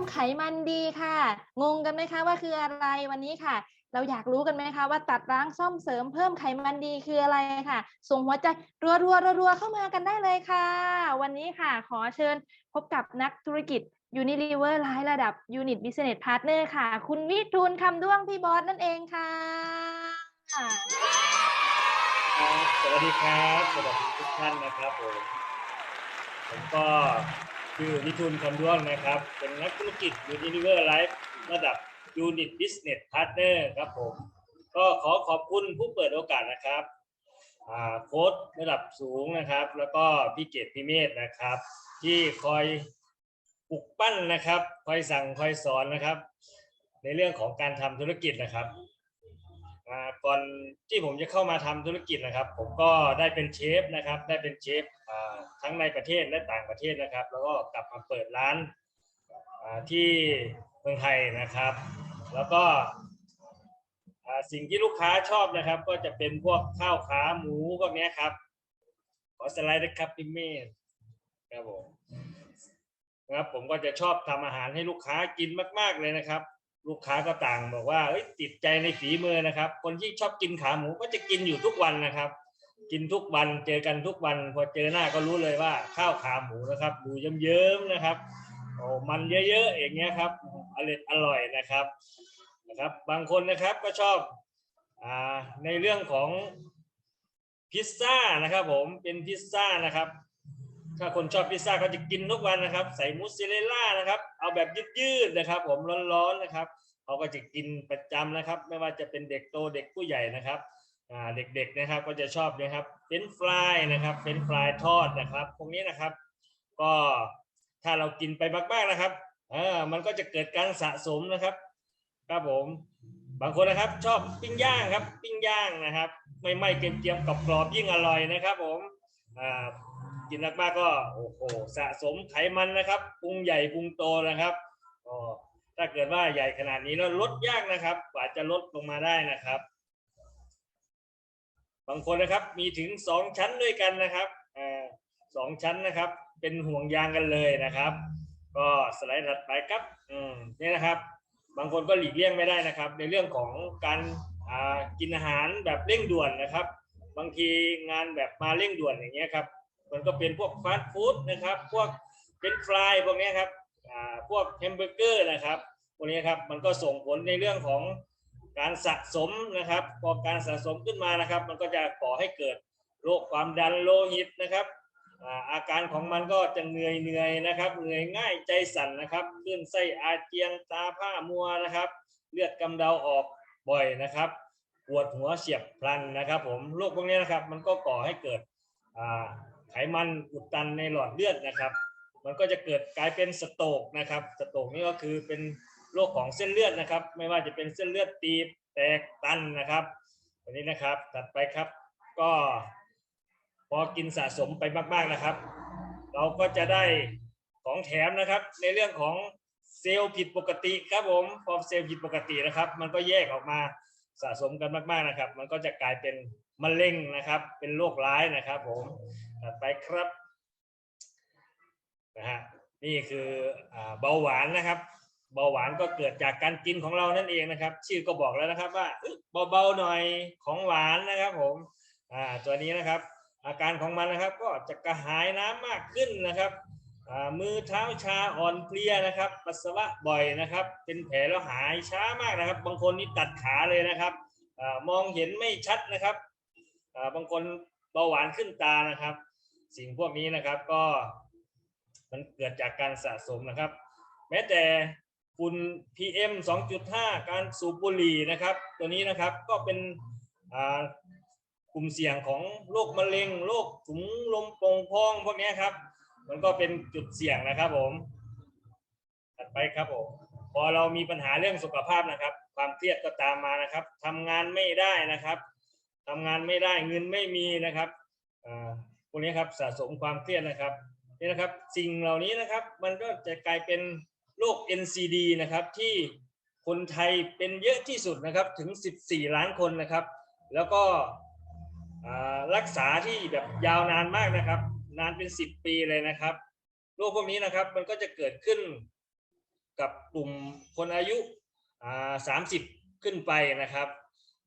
มไขมันดีค่ะ งงกันไหมคะว่าคืออะไรวันนี้ค่ะ เราอยากรู้กันไหมคะว่าตัดร้างซ่อมเสริมเพิ่มไขมันดีคืออะไรค่ะ ส่งหัวใจรัวรัวรัวรัวๆเข้ามากันได้เลยค่ะ วันนี้ค่ะ ขอเชิญพบกับนักธุรกิจ Unilever ไลน์ระดับ Unit Business Partner ค่ะ คุณวิทูลคำด้วงพี่บอสนั่นเองค่ะ สวัสดีครับ สวัสดีทุกท่านนะครับผมผมก็ คือวิทูลคำด้วงนะครับ เป็นนักธุรกิจยูนิเวอร์ไลฟ์ระดับ Unit Business Partner ครับผม ก็ขอขอบคุณผู้เปิดโอกาสนะครับโค้ดระดับสูงนะครับ แล้วก็พี่เกตพี่เมธนะครับ ที่คอยปลุกปั้นนะครับ คอยสั่งคอยสอนนะครับ ในเรื่องของการทำธุรกิจนะครับ ก่อนที่ผมจะเข้ามาทำธุรกิจนะครับ ผมก็ได้เป็นเชฟนะครับ ได้เป็นเชฟทั้งในประเทศและต่างประเทศนะครับ แล้วก็กลับมาเปิดร้านที่เมืองไทยนะครับ แล้วก็สิ่งที่ลูกค้าชอบนะครับ ก็จะเป็นพวกข้าวขาหมูพวกเนี้ยครับขอสไลด์นะครับพี่เมธครับผมนะครับผมก็จะชอบทำอาหารให้ลูกค้ากินมาก ๆเลยนะครับ ลูกค้าก็ต่างบอกว่าติดใจในฝีมือนะครับ คนที่ชอบกินขาหมูก็จะกินอยู่ทุกวันนะครับ กินทุกวันเจอกันทุกวัน พอเจอหน้าก็รู้เลยว่าข้าวขาหมูนะครับ ดูเยิ้มๆนะครับโอ้มันเยอะๆอย่างเงี้ยครับอร่อยอร่อยนะครับนะครับ บางคนนะครับก็ชอบอ่าในเรื่องของพิซซ่านะครับ ผมเป็นพิซซ่านะครับ ถ้าคนชอบพิซซ่าเขาจะกินทุกวันนะครับ ใส่มุสซาเรลล่านะครับ เอาแบบยืดๆนะครับ ผมร้อนๆนะครับเขาก็จะกินประจำนะครับ ไม่ว่าจะเป็นเด็กโตเด็กผู้ใหญ่นะครับเด็กๆนะครับก็จะชอบนะครับเป็นฟรายนะครับเป็นฟรายทอดนะครับพวกนี้นะครับ ก็ถ้าเรากินไปมากๆนะครับเออมันก็จะเกิดการสะสมนะครับครับผมบางคนนะครับชอบปิ้งย่างครับปิ้งย่างนะครับ ไม่ไหม้เกรียมๆกรอบๆยิ่งอร่อยนะครับ ผมอ่า กินมากๆก็โอ้โหสะสมไขมันนะครับปรุงใหญ่ปรุงโตนะครับก็ถ้าเกิดว่าใหญ่ขนาดนี้แล้วลดยากนะครับ กว่าจะลดลงมาได้นะครับ บางคนนะครับมีถึงสองชั้นด้วยกันนะครับอสองชั้นนะครับ เป็นห่วงยางกันเลยนะครับ ก็สไลด์ถัดไปครับอืมนี่นะครับ บางคนก็หลีกเลี่ยงไม่ได้นะครับ ในเรื่องของการกินอาหารแบบเร่งด่วนนะครับ บางทีงานแบบมาเร่งด่วนอย่างเงี้ยครับ มันก็เป็นพวกฟาสต์ฟู้ดนะครับ พวกเป็นฟรายพวกนี้ครับอ่าพวกแฮมเบอร์เกอร์นะครับพวกนี้ครับมันก็ส่งผลในเรื่องของการสะสมนะครับพอการสะสมขึ้นมานะครับ มันก็จะก่อให้เกิดโรคความดันโลหิตนะครับอาการของมันก็จะเหนื่อยเหนื่อยนะครับเหนื่อยง่ายใจสั่นนะครับคลื่นไส้อาเจียนตาผ้ามัวนะครับ เลือดกำเดาออกบ่อยนะครับ ปวดหัวเฉียบพลันนะครับ ผมโรคพวกนี้นะครับ มันก็ก่อให้เกิดอ่า ไขมันอุดตันในหลอดเลือดนะครับ มันก็จะเกิดกลายเป็นสโตรกนะครับสโตรกนี่ก็คือเป็นโรคของเส้นเลือดนะครับ ไม่ว่าจะเป็นเส้นเลือดตีบแตกตันนะครับอันนี้นะครับถัดไปครับก็พอกินสะสมไปมาก ๆนะครับ เราก็จะได้ของแถมนะครับ ในเรื่องของเซลล์ผิดปกติครับผมพอเซลล์ผิดปกตินะครับ มันก็แยกออกมา สะสมกันมากๆนะครับ มันก็จะกลายเป็นมะเร็งนะครับ เป็นโรคร้ายนะครับ ผมถัดไปครับนะฮะนี่คือเบาหวานนะครับ เบาหวานก็เกิดจากการกินของเรานั่นเองนะครับ ชื่อก็บอกแล้วนะครับว่าเอ้ยเบาๆหน่อยของหวานนะครับ ผมอ่าตัวนี้นะครับ อาการของมันนะครับ ก็จะกระหายน้ำมากขึ้นนะครับ มือเท้าชาอ่อนเพลียนะครับปัสสาวะบ่อยนะครับ เป็นแผลแล้วหายช้ามากนะครับ บางคนนี่ตัดขาเลยนะครับอมองเห็นไม่ชัดนะครับบางคนเบาหวานขึ้นตานะครับ สิ่งพวกนี้นะครับก็มันเกิดจากการสะสมนะครับ แม้แต่ฝุ่น PM 2.5 การสูบบุหรี่นะครับ ตัวนี้นะครับก็เป็นกลุ่มเสี่ยงของโรคมะเร็งโรคถุงลมโป่งพองพวกนี้ครับ มันก็เป็นจุดเสี่ยงนะครับผมถัดไปครับผมพอเรามีปัญหาเรื่องสุขภาพนะครับ ความเครียดก็ตามมานะครับทำงานไม่ได้นะครับทำงานไม่ได้เงินไม่มีนะครับอ่าพวกนี้ครับสะสมความเครียดนะครับนี่นะครับสิ่งเหล่านี้นะครับ มันก็จะกลายเป็นโรค NCD นะครับที่คนไทยเป็นเยอะที่สุดนะครับถึง 14 ล้านคนนะครับ แล้วก็อ่ารักษาที่แบบยาวนานมากนะครับ นานเป็น10ปีเลยนะครับโรคพวกนี้นะครับมันก็จะเกิดขึ้นกับกลุ่มคนอายุสามสิบขึ้นไปนะครับ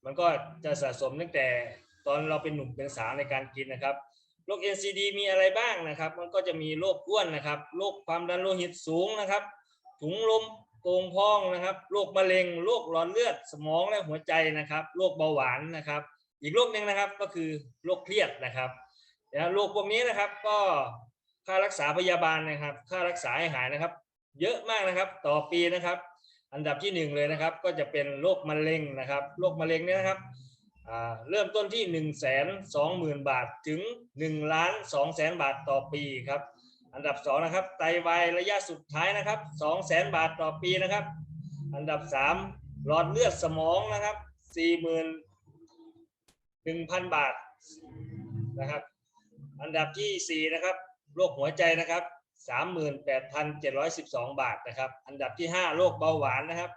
มันก็จะสะสมตั้งแต่ตอนเราเป็นหนุ่มเป็นสาวในการกินนะครับโรค NCD มีอะไรบ้างนะครับ มันก็จะมีโรคอ้วนนะครับโรคความดันโลหิตสูงนะครับ ถุงลมโป่งพองนะครับโรคมะเร็งโรคหลอดเลือดสมองและหัวใจนะครับโรคเบาหวานนะครับ อีกโรคหนึ่งนะครับก็คือโรคเครียดนะครับ นะโรคพวกนี้นะครับก็ค่ารักษาพยาบาลนะครับ ค่ารักษาให้หายนะครับ เยอะมากนะครับ ต่อปีนะครับ อันดับที่หนึ่งเลยนะครับ ก็จะเป็นโรคมะเร็งนะครับโรคมะเร็งเนี่ยนะครับเริ่มต้นที่1นึ่งแสนสองหมื่นบาทถึง1ล้านสองแสนบาทต่อปีครับ อันดับสองนะครับไตวายระยะสุดท้ายนะครับสองแสนบาทต่อปีนะครับ อันดับสามหลอดเลือดสมองนะครับสี่หมื่นหนึ่งพันบาทนะครับ อันดับที่สี่นะครับโรคหัวใจนะครับสามหมื่นแปดพันเจ็ดร้อยสิบสองบาทนะครับ อันดับที่ห้าโรคเบาหวานนะครับ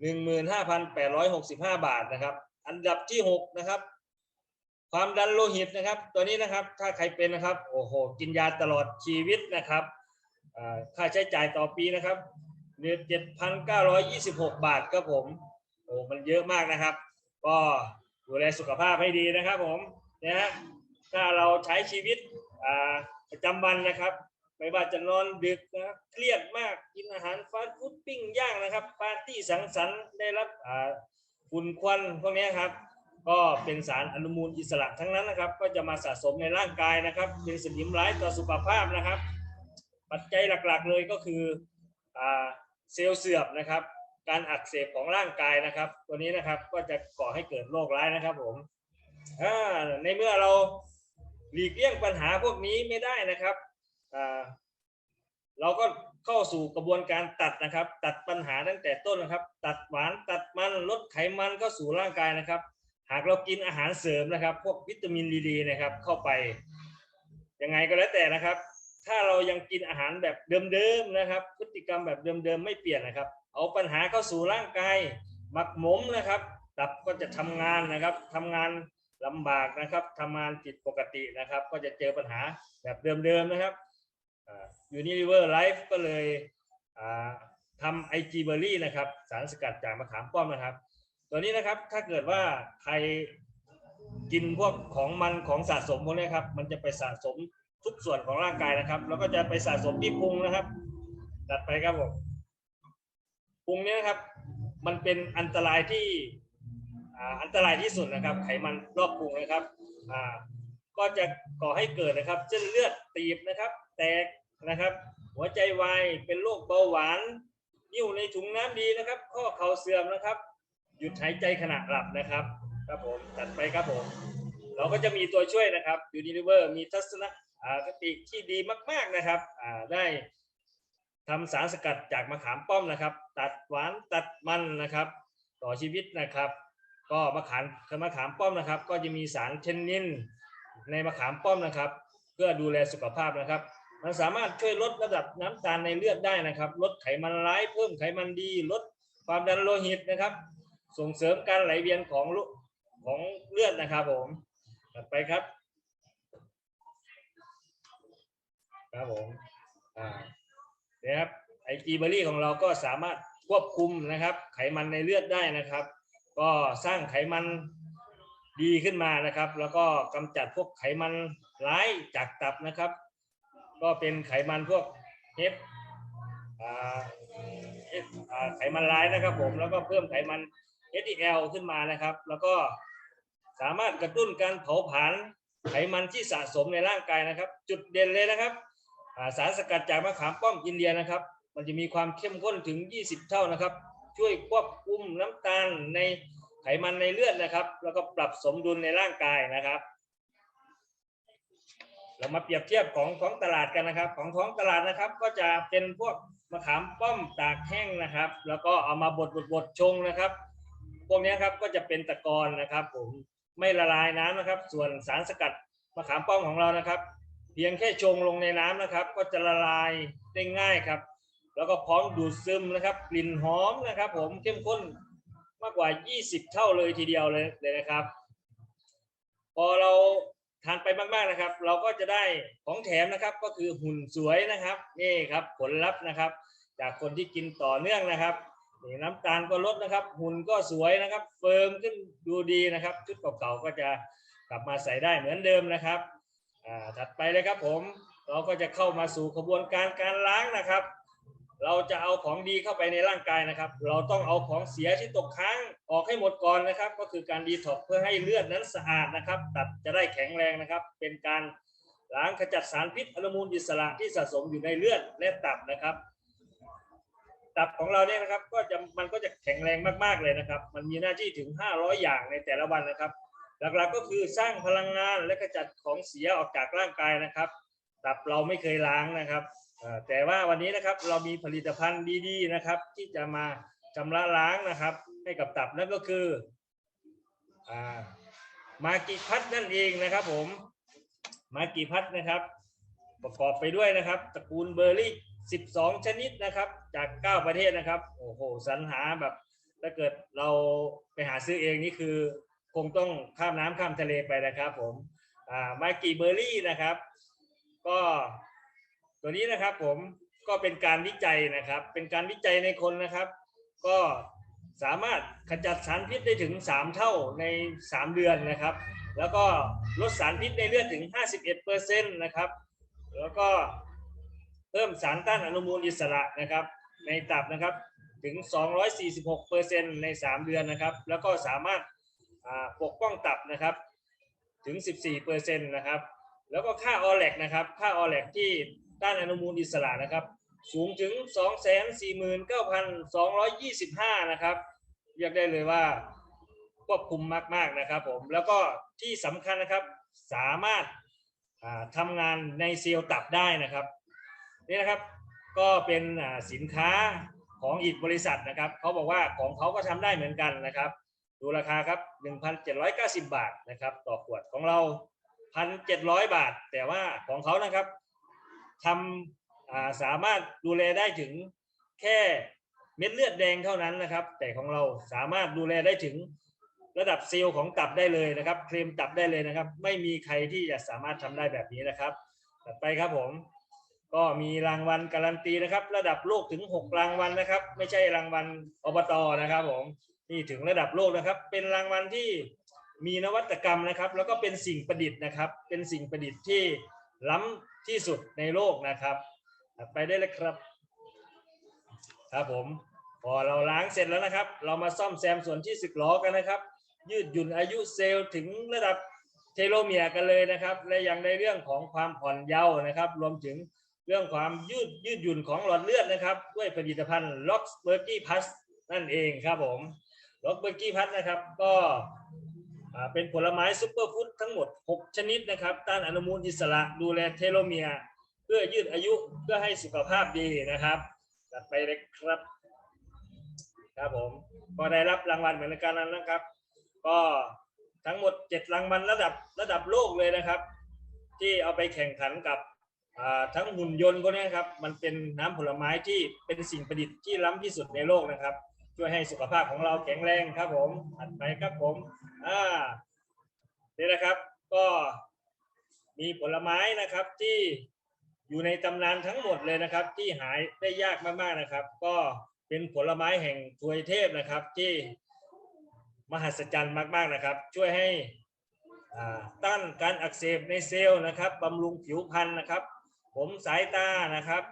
หนึ่งหมื่นห้าพันแปดร้อยหกสิบห้าบาทนะครับ อันดับที่หกนะครับ ความดันโลหิตนะครับ ตัวนี้นะครับถ้าใครเป็นนะครับโอ้โหกินยาตลอดชีวิตนะครับค่าใช้จ่ายต่อปีนะครับเดือนเจ็ดพันเก้าร้อยยี่สิบหกบาทครับผมโอ้มันเยอะมากนะครับ ก็ดูแลสุขภาพให้ดีนะครับผมนะฮะ ถ้าเราใช้ชีวิตประจำวันนะครับ ไม่ว่าจะนอนดึกนะเครียดมากกินอาหารฟาสต์ฟู้ดปิ้งย่างนะครับปาร์ตี้สังสรรค์ได้รับฝุ่นควันพวกนี้ครับ ก็เป็นสารอนุมูลอิสระทั้งนั้นนะครับ ก็จะมาสะสมในร่างกายนะครับ เป็นสนิมร้ายต่อสุขภาพนะครับ ปัจจัยหลักๆเลยก็คืออเซลล์เสื่อมนะครับ การอักเสบของร่างกายนะครับ ตัวนี้นะครับก็จะก่อให้เกิดโรคร้ายนะครับผมในเมื่อเรา หลีกเลี่ยงปัญหาพวกนี้ไม่ได้นะครับเราก็เข้าสู่กระบวนการตัดนะครับ ตัดปัญหาตั้งแต่ต้นนะครับ ตัดหวานตัดมันลดไขมันเข้าสู่ร่างกายนะครับ หากเรากินอาหารเสริมนะครับ พวกวิตามินดีนะครับ เข้าไปยังไงก็แล้วแต่นะครับ ถ้าเรายังกินอาหารแบบเดิมๆนะครับ พฤติกรรมแบบเดิมๆไม่เปลี่ยนนะครับ เอาปัญหาเข้าสู่ร่างกายหมักหมมนะครับ ตับก็จะทำงานนะครับทำงาน ลำบากนะครับทำงานผิดปกตินะครับ ก็จะเจอปัญหาแบบเดิมๆนะครับยูนิเวอร์ไลฟ์ก็เลยทำไอจีเบอรี่นะครับ สารสกัดจากมะขามป้อมนะครับ ตัวนี้นะครับถ้าเกิดว่าใครกินพวกของมันของสะสมพวกนี้ครับ มันจะไปสะสมทุกส่วนของร่างกายนะครับ แล้วก็จะไปสะสมที่พุงนะครับตัดไปครับผมพุงเนี้นะครับ มันเป็นอันตรายที่ อันตรายที่สุดนะครับ ไขมันรอบพุงนะครับก็จะก่อให้เกิดนะครับเส้นเลือดตีบนะครับ แตกนะครับ หัวใจวายเป็นโรคเบาหวานนิ่วในถุงน้ำดีนะครับ ข้อเข่าเสื่อมนะครับ หยุดหายใจขณะหลับนะครับครับผมตัดไปครับผม เราก็จะมีตัวช่วยนะครับยูนิเวอร์มีทัศนคติที่ดีมาก ๆนะครับได้ทำสารสกัดจากมะขามป้อมนะครับ ตัดหวานตัดมันนะครับ ต่อชีวิตนะครับ ก็มะขามมะขามป้อมนะครับ ก็จะมีสารเทนนินในมะขามป้อมนะครับ เพื่อดูแลสุขภาพนะครับ มันสามารถช่วยลดระดับน้ำตาลในเลือดได้นะครับ ลดไขมันร้ายเพิ่มไขมันดี ลดความดันโลหิตนะครับ ส่งเสริมการไหลเวียนของของเลือดนะครับผมถัดไปครับ ครับผมอ่าเนี่ยครับไอจีเบอรี่ของเราก็สามารถควบคุมนะครับ ไขมันในเลือดได้นะครับ ก็สร้างไขมันดีขึ้นมานะครับ แล้วก็กำจัดพวกไขมันร้ายจากตับนะครับ ก็เป็นไขมันพวกเฮฟไขมันร้ายนะครับผมแล้วก็เพิ่มไขมัน HDL ขึ้นมานะครับ แล้วก็สามารถกระตุ้นการเผาผลาญไขมันที่สะสมในร่างกายนะครับ จุดเด่นเลยนะครับสารสกัดจากมะขามป้อมอินเดียนะครับ มันจะมีความเข้มข้นถึง 20 เท่านะครับ ช่วยควบคุมน้ำตาลในไขมันในเลือดนะครับ แล้วก็ปรับสมดุลในร่างกายนะครับ เรามาเปรียบเทียบของท้องตลาดกันนะครับ ของท้องตลาดนะครับ ก็จะเป็นพวกมะขามป้อมตากแห้งนะครับ แล้วก็เอามาบดบดบดชงนะครับ พวกนี้ครับก็จะเป็นตะกอนนะครับ ผมไม่ละลายน้ำนะครับ ส่วนสารสกัดมะขามป้อมของเรานะครับ เพียงแค่ชงลงในน้ำนะครับ ก็จะละลายได้ง่ายครับ แล้วก็พร้อมดูดซึมนะครับ กลิ่นหอมนะครับ ผมเข้มข้นมากกว่า 20 เท่าเลยทีเดียวเลยเลยนะครับ พอเราทานไปมากๆนะครับ เราก็จะได้ของแถมนะครับก็คือหุ่นสวยนะครับนี่ครับผลลัพธ์นะครับ จากคนที่กินต่อเนื่องนะครับนี่น้ำตาลก็ลดนะครับ หุ่นก็สวยนะครับ เฟิร์มขึ้นดูดีนะครับชุดเก่าๆก็จะกลับมาใส่ได้เหมือนเดิมนะครับถัดไปเลยครับผมเราก็จะเข้ามาสู่กระบวนการการล้างนะครับ เราจะเอาของดีเข้าไปในร่างกายนะครับ เราต้องเอาของเสียที่ตกค้างออกให้หมดก่อนนะครับ ก็คือการดีท็อกซ์เพื่อให้เลือดนั้นสะอาดนะครับ ตับจะได้แข็งแรงนะครับ เป็นการล้างขจัดสารพิษอนุมูลอิสระที่สะสมอยู่ในเลือดและตับนะครับ ตับของเราเนี่ยนะครับก็จะมันก็จะแข็งแรงมากๆเลยนะครับ มันมีหน้าที่ถึง 500 อย่างในแต่ละวันนะครับ หลักๆก็คือสร้างพลังงานและขจัดของเสียออกจากร่างกายนะครับ ตับเราไม่เคยล้างนะครับ แต่ว่าวันนี้นะครับเรามีผลิตภัณฑ์ดีๆนะครับ ที่จะมาชำระล้างนะครับ ให้กับตับนั่นก็คืออ่ามากิพัทนั่นเองนะครับ ผมมากิพัทนะครับ ประกอบไปด้วยนะครับตระกูลเบอร์รี่ 12 ชนิดนะครับ จาก 9 ประเทศนะครับโอ้โหสรรหาแบบถ้าเกิดเราไปหาซื้อเองนี่คือ คงต้องข้ามน้ำข้ามทะเลไปนะครับ ผมอ่ามากิเบอร์รี่นะครับ ก็ ตัวนี้นะครับผมก็เป็นการวิจัยนะครับ เป็นการวิจัยในคนนะครับ ก็สามารถขจัดสารพิษได้ถึง 3 เท่าใน 3 เดือนนะครับ แล้วก็ลดสารพิษในเลือดถึง 51%นะครับ แล้วก็เพิ่มสารต้านอนุมูลอิสระนะครับ ในตับนะครับถึง 246%ใน 3 เดือนนะครับ แล้วก็สามารถปกป้องตับนะครับถึง 14%นะครับ แล้วก็ค่าออแลกนะครับ ค่าออแลกที่ ต้านอนุมูลอิสระนะครับ สูงถึง 249,225 นะครับเรียกได้เลยว่าควบคุมมาก ๆ นะครับผม แล้วก็ที่สำคัญนะครับสามารถาทำงานในเซลล์ตับได้นะครับ นี่นะครับก็เป็นสินค้าของอีกบริษัทนะครับเขาบอกว่าของเขาก็ทำได้เหมือนกันนะครับ ดูราคาครับ 1,790 บาทนะครับ ต่อขวดของเรา 1,700 บาท แต่ว่าของเขานะครับ ทำสามารถดูแลได้ถึงแค่เม็ดเลือดแดงเท่านั้นนะครับ แต่ของเราสามารถดูแลได้ถึงระดับเซลล์ของตับได้เลยนะครับเคลมตับได้เลยนะครับ ไม่มีใครที่จะสามารถทำได้แบบนี้นะครับ ต่อไปครับผม ก็มีรางวัลการันตีนะครับ ระดับโลกถึง 6 รางวัลนะครับ ไม่ใช่รางวัลอบตนะครับผมนี่ถึงระดับโลกนะครับ เป็นรางวัลที่มีนวัตกรรมนะครับ แล้วก็เป็นสิ่งประดิษฐ์นะครับ เป็นสิ่งประดิษฐ์ที่ ล้ำที่สุดในโลกนะครับ ไปได้เลยครับ ครับผม พอเราล้างเสร็จแล้วนะครับ เรามาซ่อมแซมส่วนที่สึกหรอกันนะครับ ยืดหยุ่นอายุเซลล์ถึงระดับเทโลเมียร์กันเลยนะครับ และยังในเรื่องของความผ่อนเยาว์นะครับ รวมถึงเรื่องความยืดยืดหยุ่นของหลอดเลือดนะครับ ด้วยผลิตภัณฑ์ l o x b e r g y Plus นั่นเองครับผม l o x b e r g y Plus นะครับ ก็ เป็นผลไม้ซุปเปอร์ฟู้ดทั้งหมด 6 ชนิดนะครับ ต้านอนุมูลอิสระดูแลเทโลเมียร์เพื่อยืดอายุเพื่อให้สุขภาพดีนะครับจัดไปเลยครับครับผมก็ได้รับรางวัลเหมือนกันนั้นนะครับ ก็ทั้งหมด 7 รางวัลระดับระดับโลกเลยนะครับ ที่เอาไปแข่งขันกับทั้งหุ่นยนต์พวกนี้ครับ มันเป็นน้ำผลไม้ที่เป็นสิ่งประดิษฐ์ที่ล้ำที่สุดในโลกนะครับ ช่วยให้สุขภาพของเราแข็งแรงครับผมถัดไปครับผมอ่านี่นะครับก็มีผลไม้นะครับที่อยู่ในตำนานทั้งหมดเลยนะครับ ที่หายได้ยากมากๆนะครับ ก็เป็นผลไม้แห่งทวยเทพนะครับที่มหัศจรรย์มากๆนะครับ ช่วยให้ต้านการอักเสบในเซลล์นะครับบำรุงผิวพรรณนะครับ ผมสายตานะครับ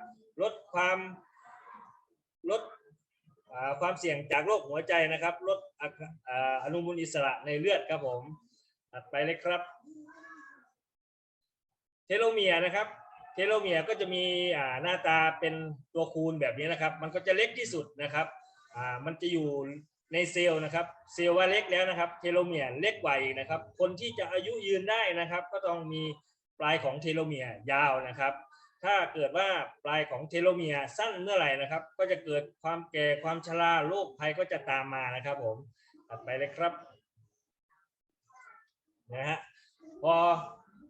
ลดความลด ความเสี่ยงจากโรคหัวใจนะครับลดอารอ่าอนุมูลอิสระในเลือดครับผมถัดไปเลยครับ เทโลเมียนะครับเทโลเมียก็จะมีหน้าตาเป็นตัวคูณแบบนี้นะครับ มันก็จะเล็กที่สุดนะครับมันจะอยู่ในเซลล์นะครับเซลล์ว่าเล็กแล้วนะครับ เทโลเมียเล็กกว่าอีกนะครับ คนที่จะอายุยืนได้นะครับ ก็ต้องมีปลายของเทโลเมียยาวนะครับ ถ้าเกิดว่าปลายของเทโลเมียสั้นเมื่อไหร่นะครับ ก็จะเกิดความแก่ความชราโรคภัยก็จะตามมานะครับผมถัดไปเลยครับนะฮะพอ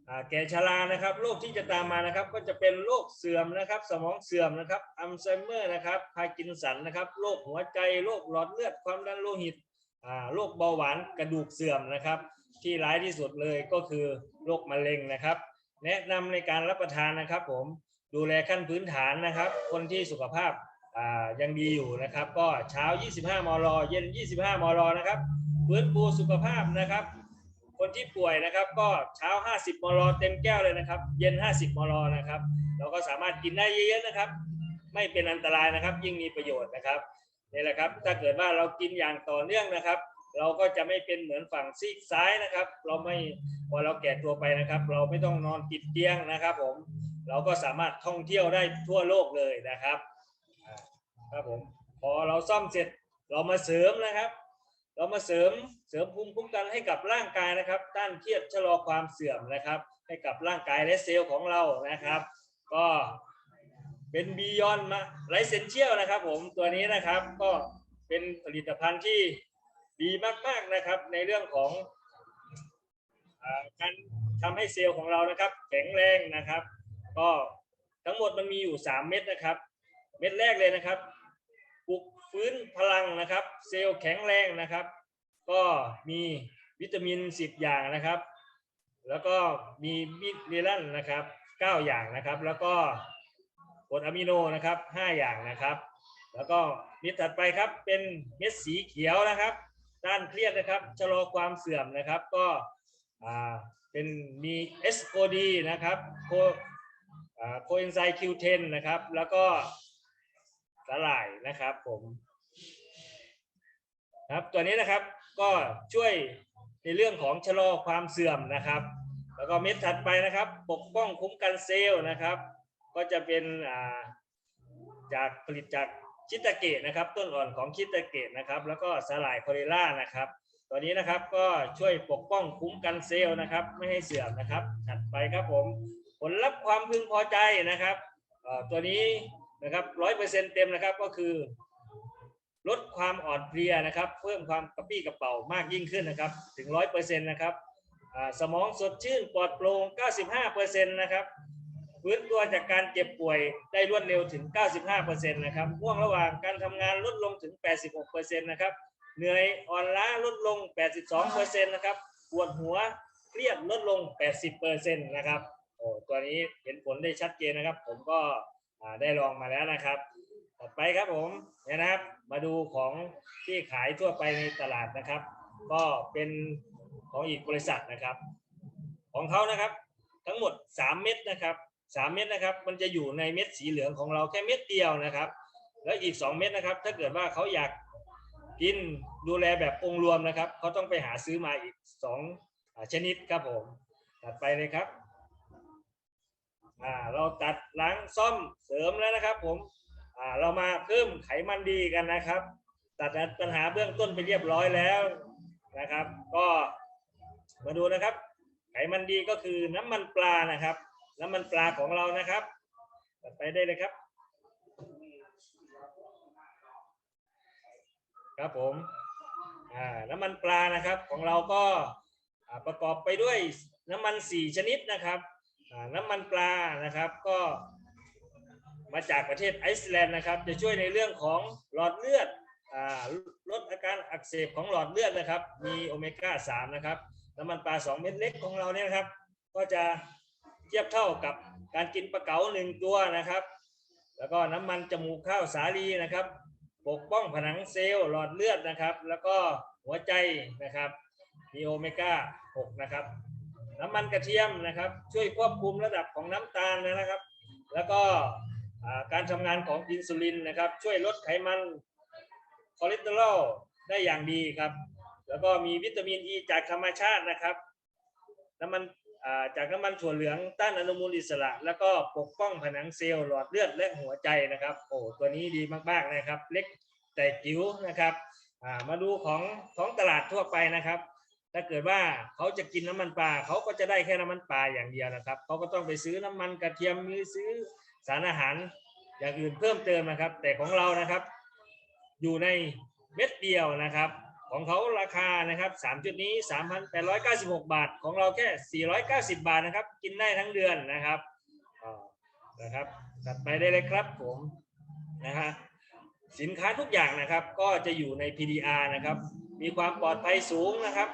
อแก่ชรานะครับโรคที่จะตามมานะครับ ก็จะเป็นโรคเสื่อมนะครับ สมองเสื่อมนะครับอัลไซเมอร์นะครับพาร์กินสันนะครับโรคหัวใจโรคหลอดเลือดความดันโลหิตโรคเบาหวานกระดูกเสื่อมนะครับ ที่ร้ายที่สุดเลยก็คือโรคมะเร็งนะครับ แนะนำในการรับประทานนะครับ ผมดูแลขั้นพื้นฐานนะครับ คนที่สุขภาพยังดีอยู่นะครับ ก็เช้า 25 มล เย็น 25 มล นะครับฟื้นฟูสุขภาพนะครับ คนที่ป่วยนะครับก็เช้า 50 มล เต็มแก้วเลยนะครับ เย็น 50 มล นะครับ เราก็สามารถกินได้เยอะๆนะครับ ไม่เป็นอันตรายนะครับ ยิ่งมีประโยชน์นะครับนี่แหละครับ ถ้าเกิดว่าเรากินอย่างต่อเนื่องนะครับ เราก็จะไม่เป็นเหมือนฝั่งซีกซ้ายนะครับ เราไม่พอเราแก่ตัวไปนะครับ เราไม่ต้องนอนติดเตียงนะครับ ผม เราก็สามารถท่องเที่ยวได้ทั่วโลกเลยนะครับครับผมพอเราซ่อมเสร็จเรามาเสริมนะครับ เรามาเสริมเสริมภูมิคุ้มกันให้กับร่างกายนะครับ ต้านเครียดชะลอความเสื่อมนะครับ ให้กับร่างกายและเซลล์ของเรานะครับ ก็เป็นบียอนมาไลเซนเชียลนะครับ ผมตัวนี้นะครับก็เป็นผลิตภัณฑ์ที่ ดีมากๆนะครับในเรื่องของอการทำให้เซลล์ของเรานะครับ แข็งแรงนะครับ ก็ทั้งหมดมันมีอยู่ 3 เม็ดนะครับ เม็ดแรกเลยนะครับปลุกฟื้นพลังนะครับ เซลล์แข็งแรงนะครับ ก็มีวิตามิน 10 อย่างนะครับ แล้วก็มีมิเรัลนะครับ 9 อย่างนะครับ แล้วก็กรดอะมิโนนะครับ 5 อย่างนะครับ แล้วก็เมิดถัดไปครับเป็นเม็ดสีเขียวนะครับ ต้านเครียดนะครับชะลอความเสื่อมนะครับ ก็เป็นมี SOD นะครับโคโคเอนไซม์ Q10 นะครับ แล้วก็สาหร่ายนะครับผมครับตัวนี้นะครับก็ช่วยในเรื่องของชะลอความเสื่อมนะครับ แล้วก็เม็ดถัดไปนะครับ ปกป้องคุ้มกันเซลล์นะครับ ก็จะเป็นจากผลิตจาก ชิตาเกะนะครับ ต้นอ่อนของชิตาเกะนะครับ แล้วก็สาหร่ายคอเรล่านะครับตัวนี้นะครับก็ช่วยปกป้องคุ้มกันเซลล์นะครับ ไม่ให้เสื่อมนะครับถัดไปครับผมผลลัพธ์ความพึงพอใจนะครับตัวนี้นะครับร้อยเปอร์เซ็นเต็มนะครับก็คือ ลดความอ่อนเพลียนะครับ เพิ่มความกระปี้กระเป๋ามากยิ่งขึ้นนะครับ ถึงร้อยเปอร์เซ็นต์นะครับสมองสดชื่นปลอดโปร่ง95เปอร์เซ็นต์นะครับ ฟื้นตัวจากการเจ็บป่วยได้รวดเร็วถึง 95%นะครับห่วงระหว่างการทำงานลดลงถึง 86%นะครับ เหนื่อยอ่อนล้าลดลง 82%นะครับ ปวดหัวเครียดลดลง 80%นะครับ โอ้ตัวนี้เห็นผลได้ชัดเจนนะครับ ผมก็ได้ลองมาแล้วนะครับ ต่อไปครับผมเนี่ยนะครับ มาดูของที่ขายทั่วไปในตลาดนะครับ ก็เป็นของอีกบริษัทนะครับ ของเขานะครับทั้งหมด 3 เม็ดนะครับ 3เม็ดนะครับ มันจะอยู่ในเม็ดสีเหลืองของเราแค่เม็ดเดียวนะครับ แล้วอีก2เม็ดนะครับ ถ้าเกิดว่าเขาอยากกินดูแลแบบองค์รวมนะครับเขาต้องไปหาซื้อมาอีก2อ่าชนิดครับผมตัดไปเลยครับอ่าเราตัดล้างซ่อมเสริมแล้วนะครับผมอ่าเรามาเพิ่มไขมันดีกันนะครับ ตัดปัญหาเบื้องต้นไปเรียบร้อยแล้วนะครับ ก็มาดูนะครับ ไขมันดีก็คือน้ำมันปลานะครับ น้ำมันปลาของเรานะครับไปได้เลยครับ ครับผมน้ำมันปลานะครับของเราก็ประกอบไปด้วยน้ำมันสี่ชนิดนะครับน้ำมันปลานะครับก็มาจากประเทศไอซ์แลนด์นะครับ จะช่วยในเรื่องของหลอดเลือดอลดอาการอักเสบของหลอดเลือดนะครับ มีโอเมก้าสามนะครับ น้ำมันปลาสองเม็ดเล็กของเราเนี่ยนะครับ ก็จะ เทียบเท่ากับการกินปลาเก๋าหนึ่งตัวนะครับ แล้วก็น้ำมันจมูกข้าวสาลีนะครับ ปกป้องผนังเซลล์หลอดเลือดนะครับ แล้วก็หัวใจนะครับมีโอเมก้า 6 นะครับ น้ำมันกระเทียมนะครับ ช่วยควบคุมระดับของน้ำตาลนะครับ แล้วก็การทำงานของอินซูลินนะครับ ช่วยลดไขมันคอเลสเตอรอลได้อย่างดีครับ แล้วก็มีวิตามินอ e ีจากธรรมชาตินะครับ น้ำมัน จากน้ำมันถั่วเหลืองต้านอนุมูลอิสระ แล้วก็ปกป้องผนังเซลล์หลอดเลือดและหัวใจนะครับโอ้ตัวนี้ดีมากๆนะครับ เล็กแต่จิ๋วนะครับมาดูของท้องตลาดทั่วไปนะครับ ถ้าเกิดว่าเขาจะกินน้ำมันปลาเขาก็จะได้แค่น้ำมันปลาอย่างเดียวนะครับเขาก็ต้องไปซื้อน้ำมันกระเทียมหรือซื้อสารอาหารอย่างอื่นเพิ่มเติมนะครับ แต่ของเรานะครับ อยู่ในเม็ดเดียวนะครับ ของเขาราคานะครับสามจุดนี้3,896บหกบาท ของเราแค่490บาทนะครับ กินได้ทั้งเดือนนะครับนะครับตัดไปได้เลยครับผมนะฮะสินค้าทุกอย่างนะครับ ก็จะอยู่ใน PDR นะครับ มีความปลอดภัยสูงนะครับ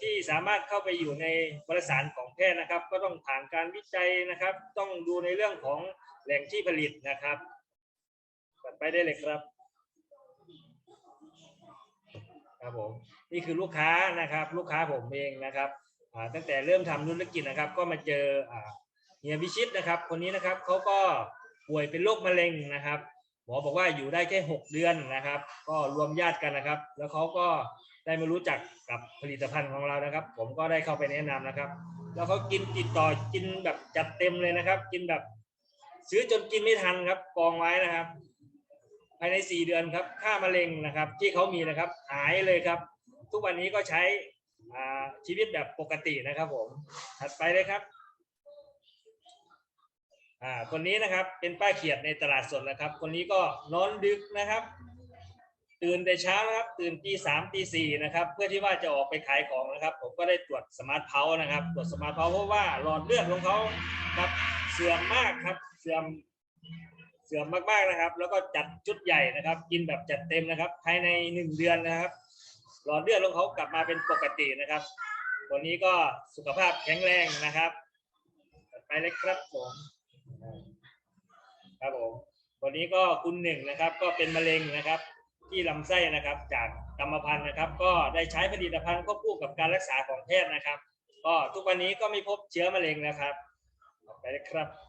ที่สามารถเข้าไปอยู่ในบริษัทของแพทย์นะครับ ก็ต้องผ่านการวิจัยนะครับ ต้องดูในเรื่องของแหล่งที่ผลิตนะครับถัดไปได้เลยครับ ครับผมนี่คือลูกค้านะครับ ลูกค้าผมเองนะครับตั้งแต่เริ่มทำธุรกิจนะครับ ก็มาเจอเฮียพิชิตนะครับ คนนี้นะครับเขาก็ป่วยเป็นโรคมะเร็งนะครับหมอบอกว่าอยู่ได้แค่หกเดือนนะครับ ก็รวมญาติกันนะครับ แล้วเขาก็ได้มารู้จักกับผลิตภัณฑ์ของเรานะครับ ผมก็ได้เข้าไปแนะนำนะครับ แล้วเขากินติดต่อกินแบบจัดเต็มเลยนะครับ กินแบบ ซื้อจนกินไม่ทันครับกองไว้นะครับ ภายในสี่เดือนครับค่ามะเร็งนะครับที่เขามีนะครับหายเลยครับ ทุกวันนี้ก็ใช้ชีวิตแบบปกตินะครับผมถัดไปเลยครับคนนี้นะครับเป็นป้าเขียดในตลาดสดนะครับ คนนี้ก็นอนดึกนะครับ ตื่นแต่เช้านะครับ ตื่นตีสามตีสี่นะครับ เพื่อที่ว่าจะออกไปขายของนะครับ ผมก็ได้ตรวจสมาร์ทเพาส์นะครับ ตรวจสมาร์ทเพาส์เพราะว่าหลอดเลือดของเขาครับเสื่อมมากครับ เสื่อม เสื่อมมากๆนะครับ แล้วก็จัดชุดใหญ่นะครับ กินแบบจัดเต็มนะครับ ภายในหนึ่งเดือนนะครับ หลอดเลือดของเขากลับมาเป็นปกตินะครับวันนี้ก็สุขภาพแข็งแรงนะครับไปเลยครับผมครับผมวันนี้ก็คุณหนึ่งนะครับ ก็เป็นมะเร็งนะครับ ที่ลำไส้นะครับ จากกรรมพันธุ์นะครับ ก็ได้ใช้ผลิตภัณฑ์ควบคู่กับการรักษาของแพทย์นะครับ ก็ทุกวันนี้ก็ไม่พบเชื้อมะเร็งนะครับไปเลยครับ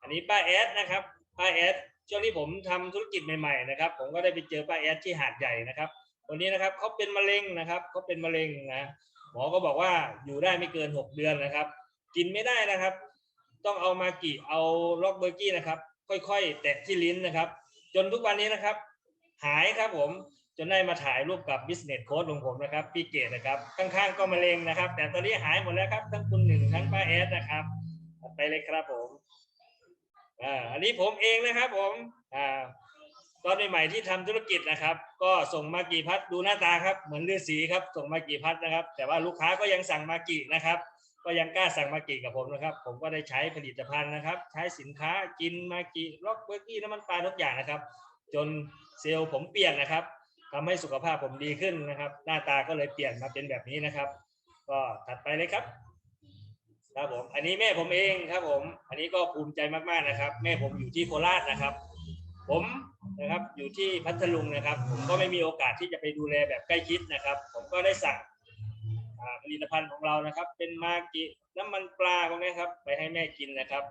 อันนี้ป้าแอดนะครับป้าแอดช่วงที่ผมทำธุรกิจใหม่ๆนะครับ ผมก็ได้ไปเจอป้าแอดที่หาดใหญ่นะครับคนนี้นะครับเขาเป็นมะเร็งนะครับเขาเป็นมะเร็งนะหมอก็บอกว่าอยู่ได้ไม่เกินหกเดือนนะครับ กินไม่ได้นะครับ ต้องเอามากี่เอาล็อกเบอร์กี้นะครับ ค่อยๆ แตะที่ลิ้นนะครับ จนทุกวันนี้นะครับ หายครับผมจนได้มาถ่ายรูปกับ business coach ของผมนะครับพี่เกดนะครับ ข้างๆก็มะเร็งนะครับ แต่ตอนนี้หายหมดแล้วครับ ทั้งคุณหนึ่งทั้งป้าแอดนะครับ ไปเลยครับผม อ่าอันนี้ผมเองนะครับผมอ่าตอนใหม่ๆที่ทำธุรกิจนะครับ ก็ส่งมากี่พัดดูหน้าตาครับเหมือนฤาษีครับ ส่งมากี่พัดนะครับ แต่ว่าลูกค้าก็ยังสั่งมากี่นะครับ ก็ยังกล้าสั่งมากี่กับผมนะครับ ผมก็ได้ใช้ผลิตภัณฑ์นะครับ ใช้สินค้ากินมากี่ล็อกเบอร์กี้น้ำมันปลาทุกอย่างนะครับ จนเซลล์ผมเปลี่ยนนะครับทำให้สุขภาพผมดีขึ้นนะครับ หน้าตาก็เลยเปลี่ยนมาเป็นแบบนี้นะครับ ก็ถัดไปเลยครับ ครับผม อันนี้แม่ผมเองครับผม อันนี้ก็ภูมิใจมากๆนะครับ แม่ผมอยู่ที่โคราชนะครับ ผมนะครับอยู่ที่พัทลุงนะครับ ผมก็ไม่มีโอกาสที่จะไปดูแลแบบใกล้ชิดนะครับ ผมก็ได้สั่งผลิตภัณฑ์ของเรานะครับ เป็นมากิน้ำมันปลาพวกนี้ครับ ไปให้แม่กินนะครับ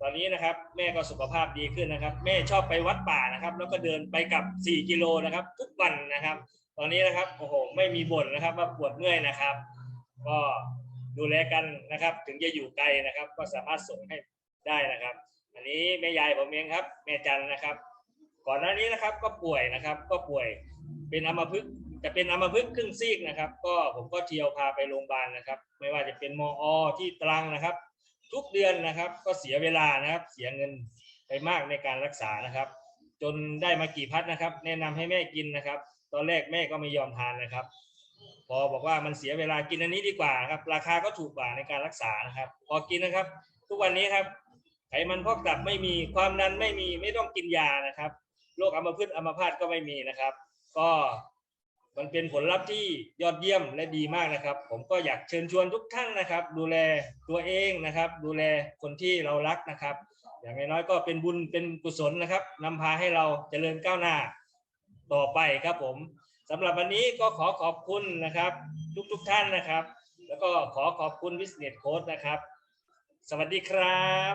ตอนนี้นะครับ แม่ก็สุขภาพดีขึ้นนะครับ แม่ชอบไปวัดป่านะครับ แล้วก็เดินไปกับ 4 กิโลนะครับ ทุกวันนะครับ ตอนนี้นะครับโอ้โหไม่มีบ่นนะครับว่าปวดเมื่อยนะครับ ก็ ดูแลกันนะครับ ถึงจะอยู่ไกลนะครับ ก็สามารถส่งให้ได้นะครับ อันนี้แม่ยายผมเองครับแม่จันนะครับ ก่อนหน้านี้นะครับก็ป่วยนะครับ ก็ป่วยเป็นอัมพฤกษ์จะเป็นอัมพฤกษ์ครึ่งซีกนะครับ ก็ผมก็เที่ยวพาไปโรงพยาบาลนะครับ ไม่ว่าจะเป็นมอที่ตรังนะครับ ทุกเดือนนะครับ ก็เสียเวลานะครับ เสียเงินไปมากในการรักษานะครับ จนได้มากี่พัดนะครับ แนะนำให้แม่กินนะครับ ตอนแรกแม่ก็ไม่ยอมทานนะครับ พอบอกว่ามันเสียเวลากินอันนี้ดีกว่าครับ ราคาก็ถูกกว่าในการรักษานะครับ พอกินนะครับ ทุกวันนี้ครับไขมันพอกตับไม่มีความดันไม่มีไม่ต้องกินยานะครับโรคอัมพฤกษ์อัมพาตก็ไม่มีนะครับ ก็มันเป็นผลลัพธ์ที่ยอดเยี่ยมและดีมากนะครับ ผมก็อยากเชิญชวนทุกท่านนะครับ ดูแลตัวเองนะครับ ดูแลคนที่เรารักนะครับ อย่างน้อยก็เป็นบุญเป็นกุศลนะครับนำพาให้เราเจริญก้าวหน้าต่อไปครับผม สำหรับวันนี้ก็ขอขอบคุณนะครับ ทุกๆท่านนะครับ แล้วก็ขอขอบคุณวิสเนตโค้ดนะครับ สวัสดีครับ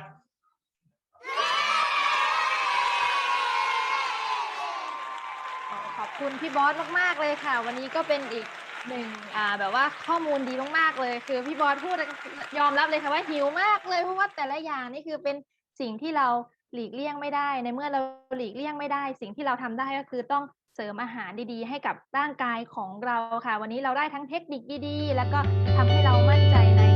ขอบคุณพี่บอสมาก ๆ เลยค่ะ วันนี้ก็เป็นอีกหนึ่งอ่าแบบว่าข้อมูลดีมากๆเลย คือพี่บอสพูดยอมรับเลยค่ะว่าหิวมากเลยเพราะว่าแต่ละอย่างนี่คือเป็นสิ่งที่เราหลีกเลี่ยงไม่ได้ ในเมื่อเราหลีกเลี่ยงไม่ได้ สิ่งที่เราทำได้ก็คือต้อง เสริมอาหารดีๆ ให้กับร่างกายของเราค่ะ วันนี้เราได้ทั้งเทคนิคดีๆ แล้วก็ทำให้เรามั่นใจใน